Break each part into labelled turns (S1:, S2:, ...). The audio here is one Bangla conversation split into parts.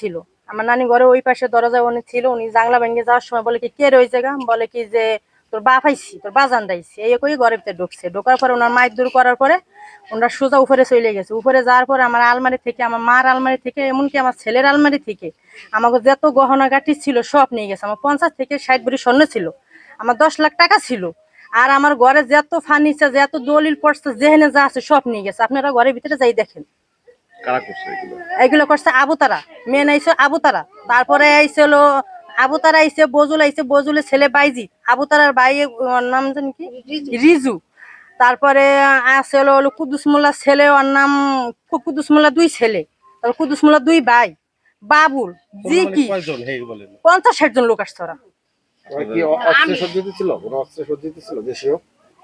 S1: ছিল। আমার নানি ঘরে ওই পাশে দরজা উনি ছিল, উনি জাংলা ভেঙে যাওয়ার সময় বলে কি, কে রয়েছে গা? বলে কি, যে তোর বাপ আইছি, তোর বাজান দাইছি। এই কই ঘরের ভিতরে ঢুকছে। ঢোকার পরে ওনার মায়ের দূর করার পরে ওনার সোজা উপরে চলে গেছে। উপরে যাওয়ার পরে আমার আলমারি থেকে, আমার মার আলমারি থেকে, এমনকি আমার ছেলের আলমারি থেকে আমাকে যত গহনা গাটি ছিল সব নিয়ে গেছে। আমার পঞ্চাশ থেকে ষাট ভরি স্বর্ণ ছিল। আমার দশ লাখ টাকা ছিল। আর আমার ঘরে যত ফার্নিচার যত দলিল পড়ছে যেখানে যা আছে সব নিয়ে গেছে। আপনারা ঘরের ভিতরে যাই দেখেন।
S2: কারা করছে এগুলো?
S1: এগুলো করছে আবুতারা মেন আইছে আবুতারা তারপরে আইছিল আবুতারা আইছে বজুল আইছে বজুলের ছেলে বাইজি। আবুতারার ভাই ওর নাম জানি কি? রিজু। তারপরে আছে হলো হলো কুদ্দুস মোল্লার ছেলে ওর নাম কু- কুদ্দুস মোল্লা দুই ছেলে তারপর কুদ্দুস মোল্লা দুই ভাই। বাবুল জি কি পঞ্চাশ ষাট জন লোক আসছে ওরা।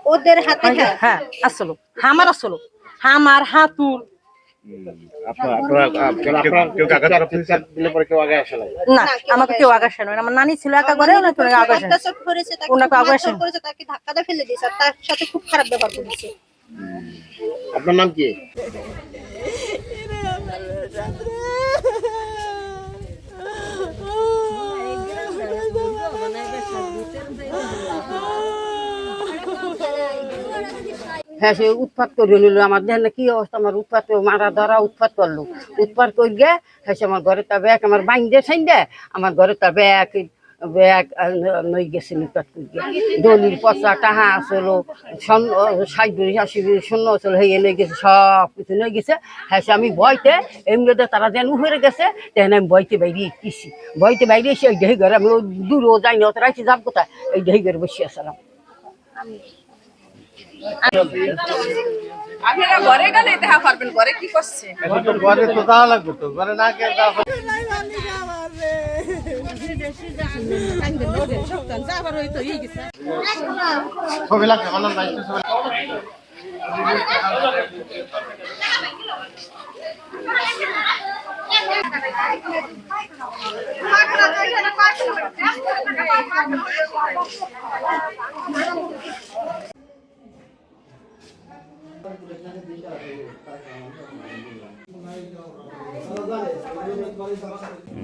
S3: ওদের হাতে
S1: হ্যাঁ আসলো। হামার আসলো। হামার হাতুর। না আমাকে কেউ আগাসে নয় আমার নানি ছিল একা করে ওনাকে আগাসে
S3: করেছে তাকে
S1: ওনাকে
S3: খুব
S1: আগ্রাসন।
S3: করেছে তাকে ধাক্কা ফেলে দিয়েছে আর তার সাথে খুব খারাপ ব্যবহার করেছে
S4: আপনার নাম কি
S5: হ্যাঁ সে উৎপাত করে নিল আমার দেখেন কি অবস্থা? আমার উৎপাত মারা ধরা উৎপাত করল। উৎপাত করে গে হ্যাঁ আমার ঘরে তার ব্যাগ আমার বাইন্দে সাইন্দে, আমার ঘরে তার ব্যাগ ব্যাগ নই গেছে উৎপাত করে গে দলির পচা টাহা আসলো সাইড আসি শূন্য আসলো হয়ে নই গেছে, সব কিছু নই গেছে। হ্যাঁ আমি ভয়তে এমনিতে তারা যেন উফরে গেছে, তেন আমি বইতে বাইরে কিছি বইতে বাইরে এসে ওই দেহি ঘরে আমি দূরও যাইনি, অত রাইছি যাব কোথায়? এই দেহি ঘরে বসে আসলাম
S6: আপনারা ঘরে গেলে দেখা পারবেন ঘরে কি করছে?
S4: ঘরে তো যাওয়া লাগবে তো ঘরে না যাওয়া ছবি লাগবে আমার ছবি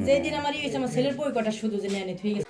S1: যেদিন আমার ইয়ে আমার ছেলের বই কটা শুধু যে নেয় থুই গেছে।